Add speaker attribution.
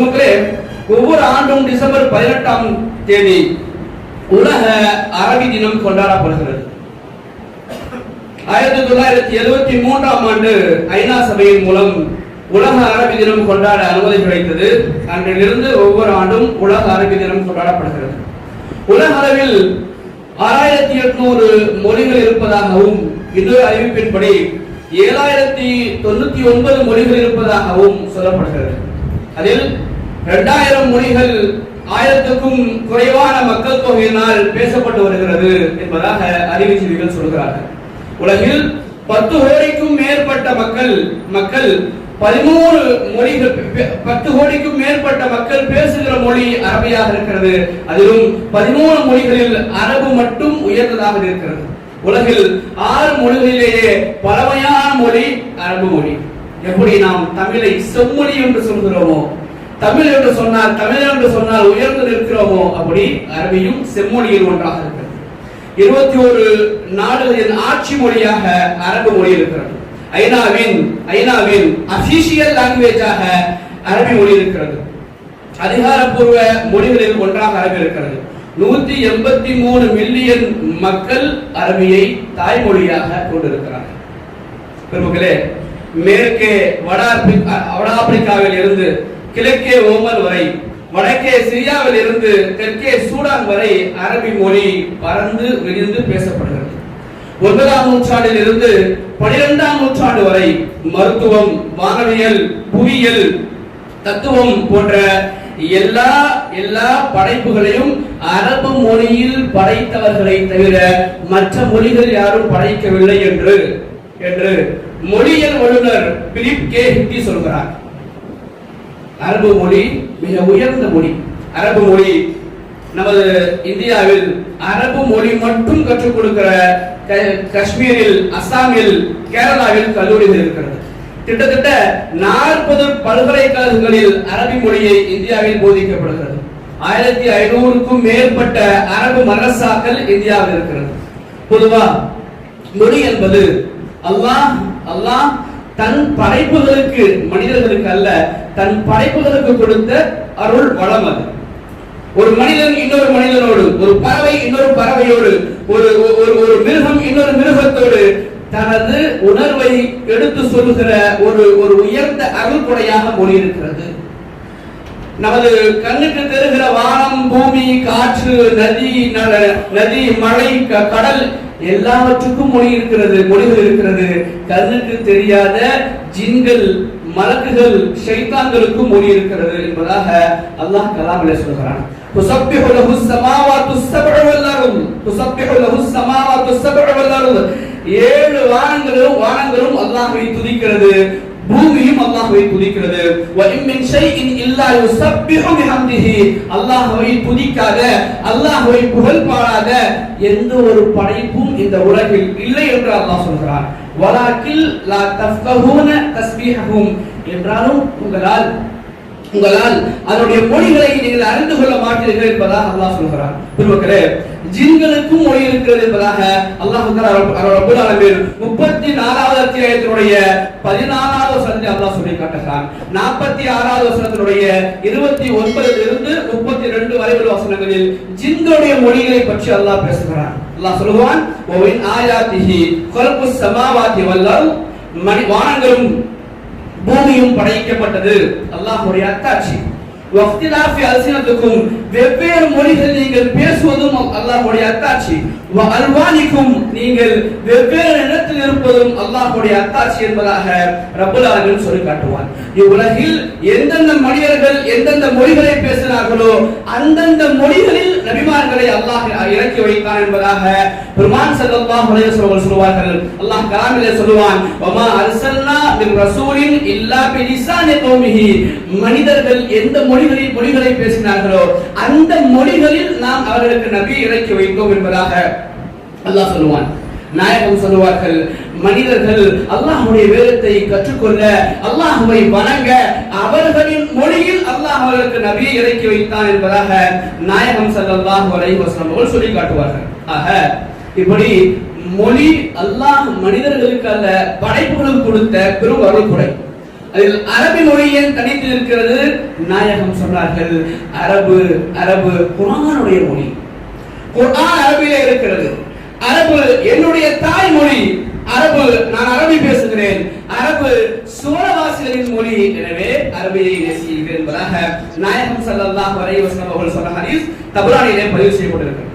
Speaker 1: மக்களே ஒவ்வொரு ஆண்டும் டிசம்பர் பதினெட்டாம் தேதி உலக அரபி தினம் கொண்டாடப்படுகிறது. ஆயிரத்தி தொள்ளாயிரத்தி எழுபத்தி மூன்றாம் ஆண்டு ஐநா சபையின் மூலம் உலக அரபி தினம் கொண்டாட அனுமதி கிடைத்தது. அன்றிலிருந்து ஒவ்வொரு ஆண்டும் உலக அரபி தினம் கொண்டாடப்படுகிறது. உலக அளவில் ஆறாயிரத்தி எட்நூறு மொழிகள் இருப்பதாகவும் இன்னொரு அறிவிப்பின்படி ஏழாயிரத்தி தொண்ணூத்தி ஒன்பது மொழிகள் இருப்பதாகவும் சொல்லப்படுகிறது. அதில் இரண்டாயிரம் மொழிகள் ஆயிரத்துக்கும் குறைவான மக்கள் தொகையினால் பேசப்பட்டு வருகிறது என்பதாக அறிவுஜீவிகள் சொல்கிறார்கள். உலகில் பத்து கோடிக்கும் மேற்பட்ட மக்கள் மக்கள் பதிமூணு மொழிகள் பத்து கோடிக்கும் மேற்பட்ட மக்கள் பேசுகிற மொழி அரபியாக இருக்கிறது. அதிலும் பதிமூணு மொழிகளில் அரபு மட்டும் உயர்ந்ததாக இருக்கிறது. உலகில் ஆறு மொழிகளிலேயே பழமையான மொழி அரபு மொழி. எப்படி நாம் தமிழை செம்மொழி என்று சொல்கிறோமோ தமிழ் என்று சொன்னால் தமிழ் என்று சொன்னால் உயர்ந்து நிற்கிறோமோ அப்படி அரபியும் செம்மொழியில் ஒன்றாக இருக்கிறது. இருபத்தி ஒரு நாடுகளின் ஆட்சி மொழியாக அரபு மொழி இருக்கிறது. ஐநாவின் ஐநாவின் அபிஷியல் லாங்குவேஜாக அரபி மொழி இருக்கிறது. அதிகாரப்பூர்வ மொழிகளில் ஒன்றாக அரபி இருக்கிறது. நூத்தி எண்பத்தி மூணு மில்லியன் மக்கள் அரபியை தாய்மொழியாக கொண்டிருக்கிறார்கள். பெருமக்களே மேற்கே வட ஆப்பிரிக்கா வட ஆப்பிரிக்காவில் இருந்து கிழக்கே ஓமன் வரை வடக்கே சிரியாவில் இருந்து தெற்கே சூடான் வரை அரபி மொழி பறந்து விரிந்து பேசப்படுகிறது. ஒன்பதாம் நூற்றாண்டில் இருந்து பனிரெண்டாம் நூற்றாண்டு வரை மருத்துவம் வானவியல் புவியியல் தத்துவம் போன்ற எல்லா எல்லா படைப்புகளையும் அரபு மொழியில் படைத்தவர்களை தவிர மற்ற மொழிகள் யாரும் படைக்கவில்லை என்று என்று மொழியியல் வல்லுநர் பிலிப் கே. ஹிந்தி சொல்கிறார். அரபு மொழி மிக உயர்ந்த மொழி. அரபு மொழி நமது இந்தியாவில் அரபு மொழி மட்டும் கற்றுக் கொடுக்கிற க- காஷ்மீரில் அஸ்ஸாமில் கேரளாவில் கல்லூரிகள் இருக்கிறது. கிட்டத்தட்ட நாற்பது பல்கலைக்கழகங்களில் அரபி மொழியை இந்தியாவில் போதிக்கப்படுகிறது. ஆயிரத்தி ஐநூறுக்கும் மேற்பட்ட அரபு மரசாக்கள் இந்தியாவில் இருக்கிறது. பொதுவா மொழி என்பது அல்லாஹ் அல்லாஹ் தன் படைப்புகளுக்கு மனிதர்களுக்கு அல்ல தன் படைப்புகளுக்கு கொடுத்த அருள் வளம் அது. ஒரு மனிதன் இன்னொரு மனிதனோடு ஒரு பறவை இன்னொரு பறவையோடு ஒரு ஒரு ஒரு மிருகம் இன்னொரு மிருகத்தோடு தனது உணர்வை எடுத்து சொல்லுகிற ஒரு ஒரு உயர்ந்த அருள் கொடையாக மொழி இருக்கிறது நமது கண்ணுக்கு தெரிகிற வானம் பூமி காற்று நதி நதி மழை க- கடல் எல்லாவற்றுக்கும் மொழி இருக்கிறது மொழிகள் இருக்கிறது. கண்ணுக்கு தெரியாத ஜின்கள் மலக்குகள் ஷைத்தான்களுக்கும் மொழி இருக்கிறது என்பதாக அல்லாஹ் கலாமிலே சொல்கிறான் تسبح له السماوات السبع والارض تسبح له السماوات السبع والارض ஏழு வானங்களும் வானங்களும் அல்லாஹ்வை துதிக்கிறது பூமியும் அல்லாஹ்வை துதிக்கிறது வ இன் மின் ஷைஇன் இல்லா யுஸப்பிஹு பிஹம்திஹி அல்லாஹ்வை துதிக்காத அல்லாஹ்வை புகழ் பாடாத எந்த ஒரு படைப்பும் இந்த உலகில் இல்லை என்று அல்லாஹ் சொல்கிறான் வலாக்கில் லா தஸ்பீஹஹும் என்றாலும் உங்களால் உங்களால் அதனுடைய மொழிகளை நீங்கள் அறிந்து கொள்ள மாட்டீர்கள் என்பதாக அல்லாஹ் சொல்கிறார் பெருமக்களே ஜின்களுக்கும் மொழி இருக்கிறது என்பதாக அல்லாஹ் முப்பத்தி நாலாவது அத்தியாயத்தினுடைய பதினாறாவது வசனத்தை அல்லாஹ் சொல்லி காட்டுகிறான். நாற்பத்தி ஆறாவது வசனத்தினுடைய இருபத்தி ஒன்பதிலிருந்து முப்பத்தி ரெண்டு வரை உள்ள வசனங்களில் ஜின்களுடைய மொழிகளை பற்றி அல்லாஹ் பேசுகிறான். அல்லாஹ் சொல்லுவான் ஓவின் ஆயாத்திஹி கொல்பு சமாவாத்தி வல்லால் மணி வானங்களும் பூமியும் படைக்கப்பட்டது. அல்லாஹ்வுடைய அத்தாட்சி. வெவ்வேறு மொழிகள் நீங்கள் பேசுவதும் அல்லாஹுடைய அத்தாட்சி. அல்வானிக்கும் நீங்கள் வெவ்வேறு இடத்தில் இருப்பதும் அல்லாஹுடைய அத்தாட்சி என்பதாக ரப்பல் சொல்லி காட்டுவான் இவ்வுலகில் எந்தெந்த மனிதர்கள் எந்தெந்த மொழிகளை பேசினார்களோ அந்தந்த மொழிகளில் நபிமார்களை அல்லாஹ் இறக்கி வைத்தான் என்பதாக பெருமான் ஸல்லல்லாஹு அலைஹி வஸல்லம் சொல்வார்கள் அல்லாஹ் கலாமிலே சொல்லுவான் வமா அர்சல்னா மின் ரசூலின் இல்லா பிலிசானி கௌமிஹி. மனிதர்கள் எந்த மொழி மொழிகளில் மொழிகளை பேசினார்களோ அந்த மொழிகளில் நாம் அவர்களுக்கு நபி இறக்கி வைத்தோம் என்பதாக அல்லாஹ் சொல்லுவான். நாயகம் சொல்லுவார்கள் மனிதர்கள் அல்லாஹுடைய வேதத்தை கற்றுக்கொள்ள அல்லாஹுவை வணங்க அவர்களின் மொழியில் அல்லாஹ் அவர்களுக்கு நபியை இறக்கி வைத்தான் என்பதாக நாயகம் ஸல்லல்லாஹு அலைஹி வசனம் அவர்கள் சொல்லி காட்டுவார்கள். ஆக இப்படி மொழி அல்லாஹ் மனிதர்களுக்கு அல்ல படைப்புகளுக்கு கொடுத்த பெரும் அருள்குடை அதில் அரபி மொழியில் தனித்து இருக்கிறது? நாயகம் சொன்னார்கள். அரபு அரபு குரானுடைய மொழி. குரான் அரபிலே இருக்கிறது. அரபு என்னுடைய தாய்மொழி அரபு நான் அரபி பேசுகிறேன். அரபு சோழவாசிகளின் மொழி. எனவே அரபியை நேசிக்கிறேன் என்பதாக நாயகம் சல்லாஹ் வரை வஸல்லம் அவர்கள் சொன்ன ஹரீஸ் தபரானிலே பதிவு செய்யப்பட்டிருக்கிறது.